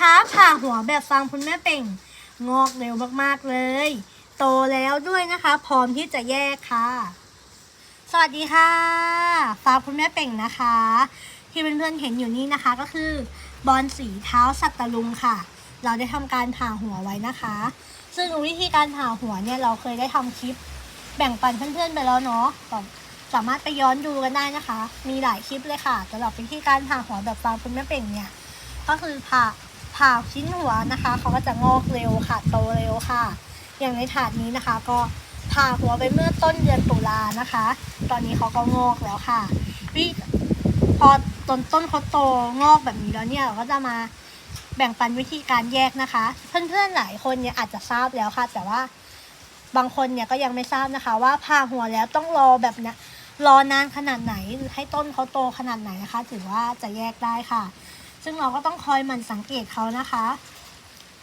คะผ่าหัวแบบฟังคุณแม่เป่ง งอกเร็วมากๆเลย โตแล้วด้วยนะคะ พร้อมที่จะแยกค่ะ สวัสดีค่ะฟ้าคุณแม่เป่งนะคะ ที่เพื่อนๆเห็นอยู่นี่นะคะ ก็คือบอลสีเท้าสัตตลุงค่ะ เราได้ทำการผ่าหัวไว้นะคะ ซึ่งวิธีการผ่าหัวเนี่ยเราเคยได้ทำคลิป แบ่งปันเพื่อนๆไปแล้วเนาะสามารถไปย้อนดูกันได้นะคะ มีหลายคลิปเลยค่ะสำหรับวิธีการผ่าหัวแบบฟังคุณแม่เป่งเนี่ย ก็คือผ่า ผ่าชิ้นหัวนะคะเขาก็จะงอกเร็วค่ะโตเร็วค่ะ อย่างในถาดนี้นะคะ ก็ผ่าหัวไปเมื่อต้นเดือนตุลานะคะ ตอนนี้เขาก็งอกแล้วค่ะวิพอต้นต้นเขาโตงอกแบบนี้แล้วเนี่ยเราก็จะมาแบ่งปันวิธีการแยกนะคะ เพื่อนๆหลายคนเนี่ยอาจจะทราบแล้วค่ะ แต่ว่าบางคนเนี่ยก็ยังไม่ทราบนะคะ ว่าผ่าหัวแล้วต้องรอแบบเนี้ยรอนานขนาดไหนให้ต้นเขาโตขนาดไหนนะคะ ถือว่าจะแยกได้ค่ะ ซึ่งเราก็ต้องคอยหมันสังเกตเขานะคะ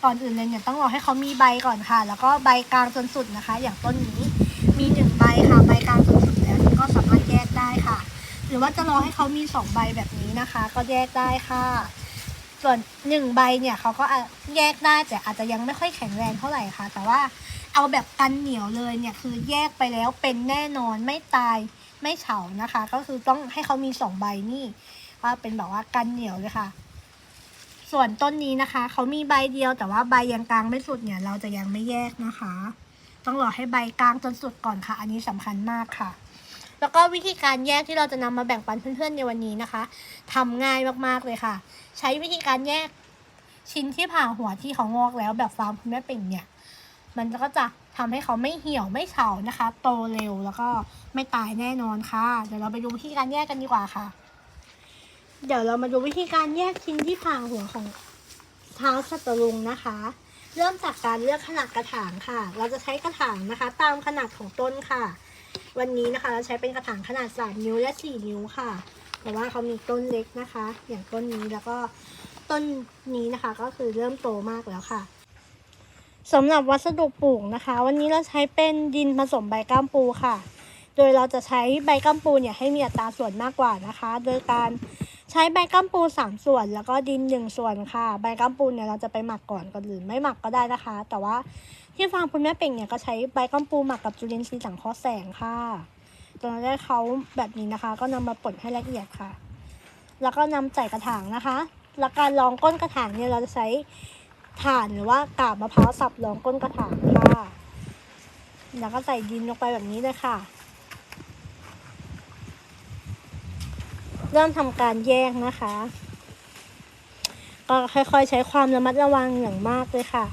ก่อนอื่นเลยเนี่ยต้องรอให้เขามีใบก่อนค่ะ แล้วก็ใบกลางจนสุดนะคะ อย่างต้นนี้มีหนึ่งใบค่ะใบกลางจนสุดแล้วก็สามารถแยกได้ค่ะ หรือว่าจะรอให้เขามีสองใบแบบนี้นะคะ ก็แยกได้ค่ะ ส่วนหนึ่งใบเนี่ยเขาก็แยกได้แต่อาจจะยังไม่ค่อยแข็งแรงเท่าไหร่ค่ะ แต่ว่าเอาแบบกันเหนียวเลยเนี่ยคือแยกไปแล้วเป็นแน่นอนไม่ตายไม่เฉานะคะ ก็คือต้องให้เขามีสองใบนี่ว่าเป็นแบบว่ากันเหนียวเลยค่ะ ส่วนต้นนี้นะคะ เขามีใบเดียวแต่ว่าใบยังกลางไม่สุดเนี่ย เราจะยังไม่แยกนะคะ ต้องรอให้ใบกลางจนสุดก่อนค่ะ อันนี้สำคัญมากค่ะ แล้วก็วิธีการแยกที่เราจะนำมาแบ่งปันเพื่อนๆในวันนี้นะคะทำง่ายมากๆเลยค่ะ ใช้วิธีการแยกชิ้นที่ผ่าหัวที่เขางอกแล้วแบบฟาร์มคุณแม่เป่งเนี่ย มันก็จะทำให้เขาไม่เหี่ยวไม่เฉานะคะ โตเร็วแล้วก็ไม่ตายแน่นอนค่ะ เดี๋ยวเราไปดูวิธีการแยกกันดีกว่าค่ะ เดี๋ยวเรามาดูวิธีการแยกชิ้นที่ผ่าหัวของเท้าสัตว์ลุงนะคะ เริ่มจากการเลือกขนาดกระถางค่ะ เราจะใช้กระถางนะคะ ตามขนาดของต้นค่ะ วันนี้นะคะ เราใช้เป็นกระถางขนาด 3 นิ้วและ 4 นิ้วค่ะ เพราะว่าเขามีต้นเล็กนะคะ อย่างต้นนี้แล้วก็ต้นนี้นะคะก็คือเริ่มโตมากแล้วค่ะสำหรับวัสดุปลูกนะคะ วันนี้เราใช้เป็นดินผสมใบก้ามปูค่ะ โดยเราจะใช้ใบก้ามปูเนี่ยให้มีอัตราส่วนมากกว่านะคะ โดยการ ใช้ใบก้ามปูสามส่วน แล้วก็ดินหนึ่งส่วนค่ะ ใบก้ามปูเนี่ยเราจะไปหมักก่อนก่อนหรือไม่หมักก็ได้นะคะ แต่ว่าที่ฟาร์มคุณแม่เป่งเนี่ยก็ใช้ใบก้ามปูหมักกับจุลินทรีย์สังเคราะห์แสงค่ะจนเราได้เขาแบบนี้นะคะ ก็นำมาป่นให้ละเอียดค่ะ แล้วก็นำใส่กระถางนะคะ แล้วการรองก้นกระถางเนี่ยเราจะใช้ถ่านหรือว่ากาบมะพร้าวสับรองก้นกระถางค่ะ แล้วก็ใส่ดินลงไปแบบนี้เลยค่ะ ริ่มทำการแยกนะคะ ก็ค่อยๆใช้ความระมัดระวังอย่างมากเลยค่ะ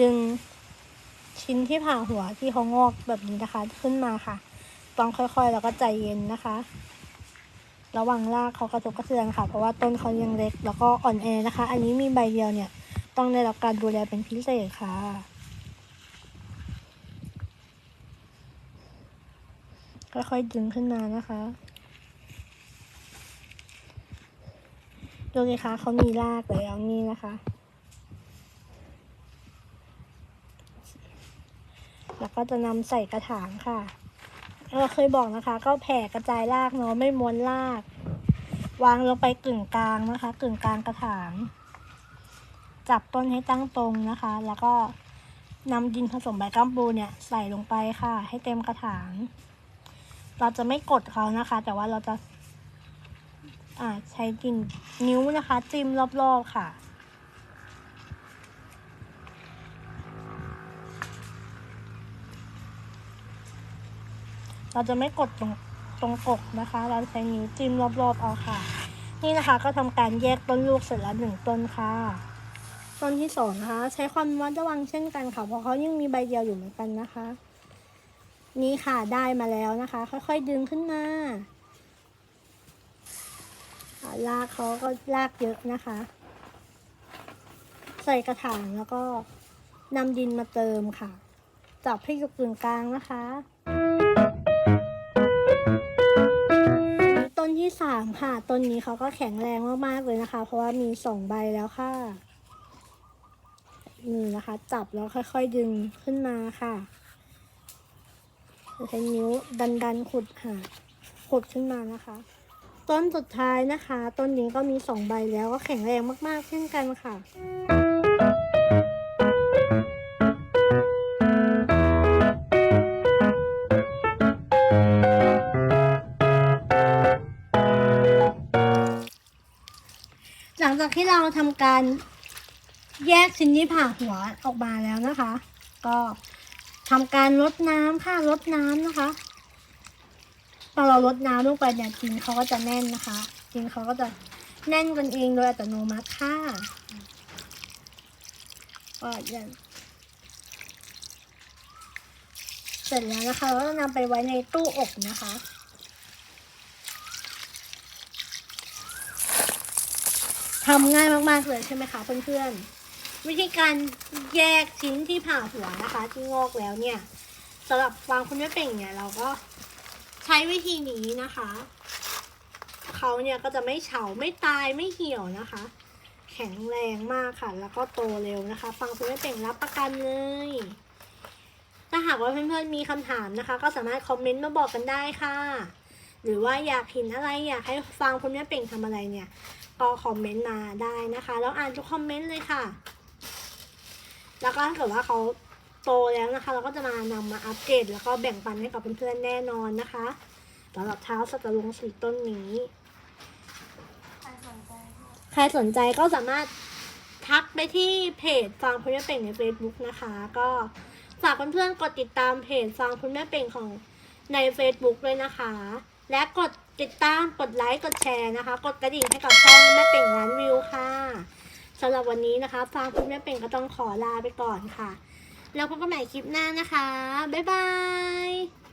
ดึงชิ้นที่ผ่าหัวที่เขางอกแบบนี้นะคะ ขึ้นมาค่ะ ต้องค่อยๆแล้วก็ใจเย็นนะคะ ระวังรากเขากระทบกระเทือนค่ะ เพราะว่าต้นเขายังเล็กแล้วก็อ่อนแอนะคะ อันนี้มีใบเดียวเนี่ย ต้องได้รับการดูแลเป็นพิเศษค่ะ ค่อยๆดึงขึ้นมานะคะดูเลยคะเขามีรากแล้วนี่นะคะ แล้วก็จะนำใส่กระถางค่ะ เราเคยบอกนะคะ ก็แผ่กระจายรากเนาะไม่ม้วนราก วางลงไปกึ่งกลางนะคะ กึ่งกลางกระถาง จับต้นให้ตั้งตรงนะคะ แล้วก็นำดินผสมใบกัมปูเนี่ยใส่ลงไปค่ะ ให้เต็มกระถาง เราจะไม่กดเขานะคะ แต่ว่าเราจะอ่าใช้ดินนิ้วนะคะ จิ้มรอบๆค่ะ เราจะไม่กดตรงตรงกกนะคะ เราใช้นิ้วจิ้มรอบๆเอาค่ะ นี่นะคะก็ทำการแยกต้นลูกเสร็จแล้วหนึ่งต้นค่ะต้นที่สองนะคะ ใช้ความระมัดระวังเช่นกันค่ะเพราะเขายังมีใบเดียวอยู่เหมือนกันนะคะ นี่ค่ะได้มาแล้วนะคะ ค่อยๆดึงขึ้นมาลากเขาก็ลากเยอะนะคะ ใส่กระถางแล้วก็นำดินมาเติมค่ะ จับให้อยู่กึ่งกลางนะคะ ต้นที่สามค่ะ ต้นนี้เขาก็แข็งแรงมากๆเลยนะคะ เพราะว่ามีสองใบแล้วค่ะนี่นะคะ จับแล้วค่อยๆดึงขึ้นมาค่ะ ใช้นิ้วดันดันขุดหาขุดขึ้นมานะคะ ต้นสุดท้ายนะคะ ต้นนี้ก็มีสองใบแล้วก็แข็งแรงมากๆ เช่นกันค่ะหลังจากที่เราทำการแยกชิ้นที่ผ่าหัวออกมาแล้วนะคะ ก็ ทำการลดน้ำค่ะลดน้ำนะคะพอเราลดน้ำลงไปเนี่ยจินเขาก็จะแน่นนะคะจินเขาก็จะแน่นกันเองโดยอัตโนมัติค่ะก็ยังเสร็จแล้วนะคะเราก็นำไปไว้ในตู้อบนะคะทำง่ายมาก ๆ เลยใช่ไหมคะเพื่อนๆ วิธีการแยกชิ้นที่ผ่าหัวนะคะ ที่งอกแล้วเนี่ยสำหรับฟางคุณแม่เป่งเนี่ยเราก็ใช้วิธีนี้นะคะเขาเนี่ยก็จะไม่เฉาไม่ตายไม่เหี่ยวนะคะ แข็งแรงมากค่ะ แล้วก็โตเร็วนะคะ ฟังคุณแม่เป่งรับประกันเลยถ้าหากว่าเพื่อนๆมีคำถามนะคะ ก็สามารถคอมเมนต์มาบอกกันได้ค่ะ หรือว่าอยากเห็นอะไรอยากให้ฟังคุณแม่เป่งทำอะไรเนี่ย ก็คอมเมนต์มาได้นะคะ แล้วอ่านทุกคอมเมนต์เลยค่ะ แล้วก็ถ้าเกิดว่าเขาโตแล้วนะคะ เราก็จะมานำมาอัปเกรดแล้วก็แบ่งปันให้กับเพื่อนๆแน่นอนนะคะสำหรับเท้าสัตว์ลงสีต้นนี้ใครสนใจก็ใครสนใจก็สามารถทักไปที่เพจฟังคุณแม่เป่งใน Facebook นะคะ ก็ฝากเพื่อนๆกดติดตามเพจฟังคุณแม่เป่งของใน Facebook ด้วยนะคะ และกดติดตามกดไลค์กดแชร์นะคะ กดกระดิ่งให้กับช่องแม่เป่งร้านวิวค่ะำหรับวันนี้นะคะ ฟังคุณแม่เป่งก็ต้องขอลาไปก่อนค่ะ แล้วพบกันใหม่คลิปหน้านะคะ บ๊ายบาย